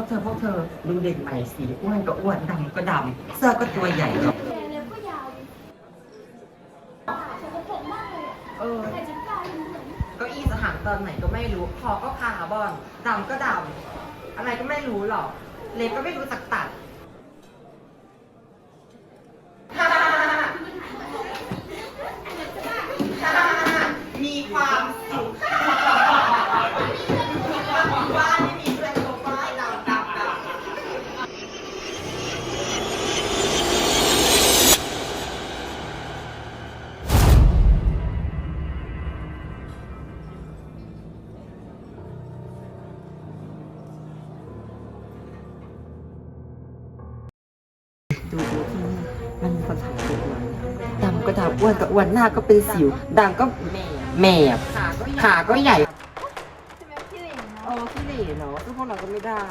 วกเธอพวกเธอดูเด็กใหม่สีอ้วนก็อ้วนดำก็ดำเสื้อก็ตัวใหญ่กแเล็ยาวกปรกมบ้านเลยก็อีสหารตอนไหนก็ไม่รู้คอก็คาร์บอนดำก็ดำอะไรก็ไม่รู้หรอกเล็บก็ไม่รู้สักตัด ดูดูที่นี่มันมีคนถ่ายตัวอ้วนดำก็ดำอ้วนก็อ้วนหน้าก็เป็นสิวดำก็แหมบขาก็ใหญ่ ใช่ไหมพี่เหล่งเออขี้เหร่เนาะซึ่งพวกเราก็ไม่ได้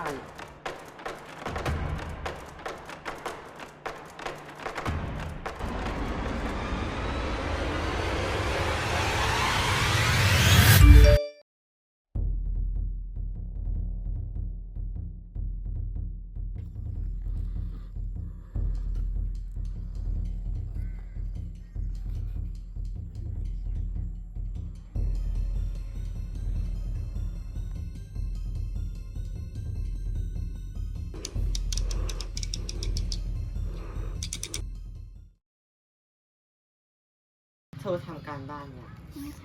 เธอทำการบ้านเนี่ยไม่ท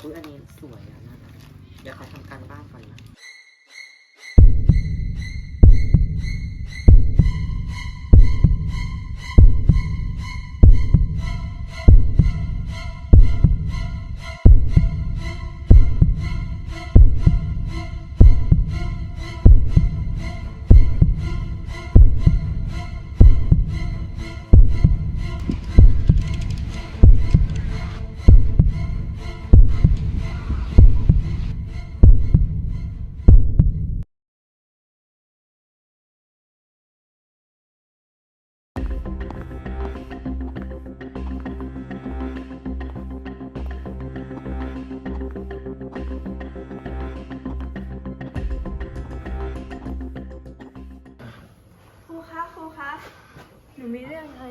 อุ้ยอันนี้สวยอะน่ารักเดี๋ยวขอทำการบ้านก่อนนะ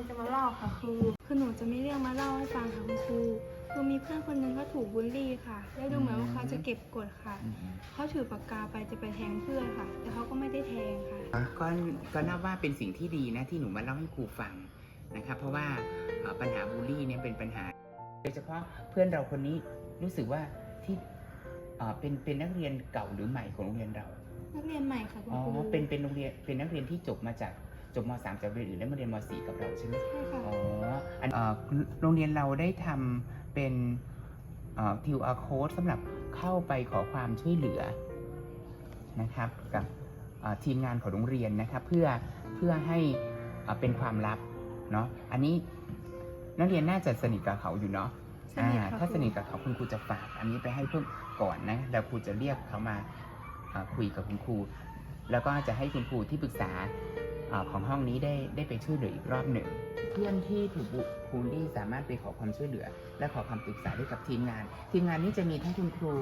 จะมาเล่าค่ะครู คือหนูจะมีเรื่องมาเล่าให้ฟังค่ะคุณครู คือมีเพื่อนคนหนึงเขาถูกบูลลี่ค่ะ แล้วดูเหมือนว่าเขาจะเก็บกดค่ะเขาถือปากกาไปจะไปแทงเพื่อนค่ะ แต่เขาก็ไม่ได้แทงค่ะ ก็ก็นับว่าเป็นสิ่งที่ดีนะที่หนูมาเล่าให้ครูฟังนะครับเพราะว่าเอ่อปัญหาบูลลี่เนี่ยเป็นปัญหา โดยเฉพาะเพื่อนเราคนนี้รู้สึกว่าที่เอ่อเป็นเป็นนักเรียนเก่าหรือใหม่ของโรงเรียนเรานักเรียนใหม่ค่ะคุณอ๋อครูเป็นเป็นโรงเรียนเป็นนักเรียนที่จบมาจาก จบม .3 จากโรงเรียนอื่นแล้วมาเรียนม .4 กับเราใช่ไหมใช่ค่ะ อ๋ออันเอ่อโรงเรียนเราได้ทำเป็นเอ่อ QR code สำหรับเข้าไปขอความช่วยเหลือนะครับกับเอ่อทีมงานของโรงเรียนนะครับเพื่อเพื่อให้เอ่อเป็นความลับเนาะอันนี้นักเรียนน่าจะสนิทกับเขาอยู่เนาะ สนิทอ่าค่ะถ้าครูสนิทกับเขาคุณครูจะฝากอันนี้ไปให้เพิ่มก่อนนะแล้วครูจะเรียกเขามาอ่าคุยกับคุณครู แล้วก็จะให้คุณครูที่ปรึกษา อาของห้องนี้ได้ได้ไปช่วยเหลืออีกรอบหนึ่ง เพื่อนที่ถูกบูลลี่สามารถไปขอความช่วยเหลือ และขอคำปรึกษาได้กับทีมงาน ทีมงานนี้จะมีทั้งคุณครู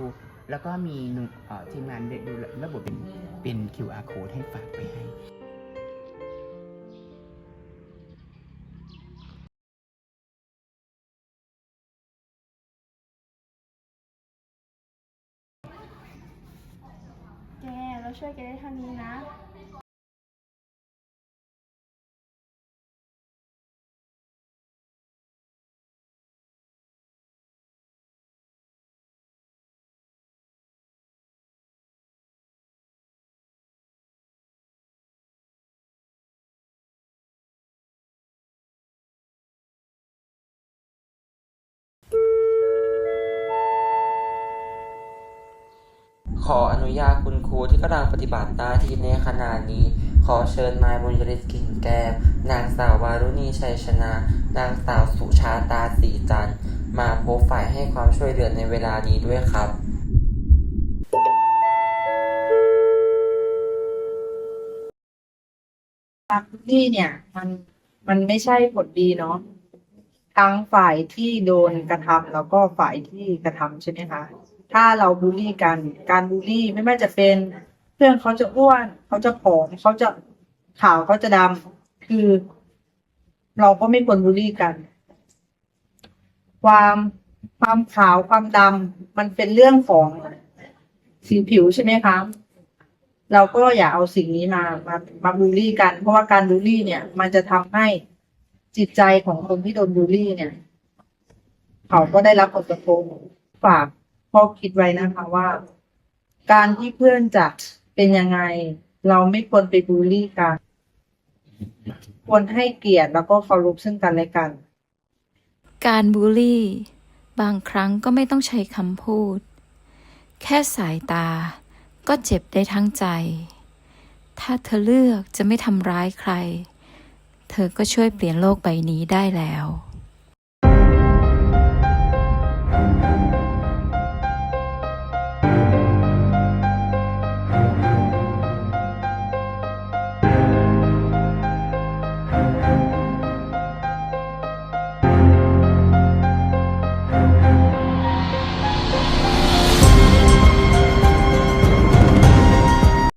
แล้วก็มีหนุ่มเอ่อทีมงานดูระบบเป็นเป็น QR code ให้ฝากไปให้แกเราช่วยแกได้เท่านี้นะ ออนุญาตคุณครูที่กำลังปฏิบัติหน้าที่ในขณะนี้ ขอเชิญนายบุญยริศกิ่งแก้วนางสาววารุณีชัยชนะ นางสาวสุชาตาสีจันทร์ มาพบฝ่ายให้ความช่วยเหลือในเวลานี้ด้วยครับการบูลลี่เนี่ยมันมันไม่ใช่ผลดีเนาะทั้งฝ่ายที่โดนกระทำแล้วก็ฝ่ายที่กระทำใช่ไหมคะ ถ้าเราบูลลี่กัน การบูลลี่ไม่ว่าจะเป็นเพื่อนเขาจะอ้วนเขาจะผอมเขาจะขาวเขาจะดำคือ เราก็ไม่ควรบูลลี่กัน ความความขาวความดำมันเป็นเรื่องของสีผิวใช่ไหมคะเราก็อย่าเอาสิ่งนี้มามามาบูลลี่กัน เพราะว่าการบูลลี่เนี่ย มันจะทำให้จิตใจของคนที่โดนบูลลี่เนี่ย เขาก็ได้รับผลกระทบฝาก พ่อคิดไว้นะคะว่า การที่เพื่อนจะเป็นยังไง เราไม่ควรไปบูลลี่กัน ควรให้เกียรติแล้วก็เคารพซึ่งกันและกัน การบูลลี่ บางครั้งก็ไม่ต้องใช้คำพูด แค่สายตาก็เจ็บได้ทั้งใจ ถ้าเธอเลือกจะไม่ทำร้ายใคร เธอก็ช่วยเปลี่ยนโลกใบนี้ได้แล้ว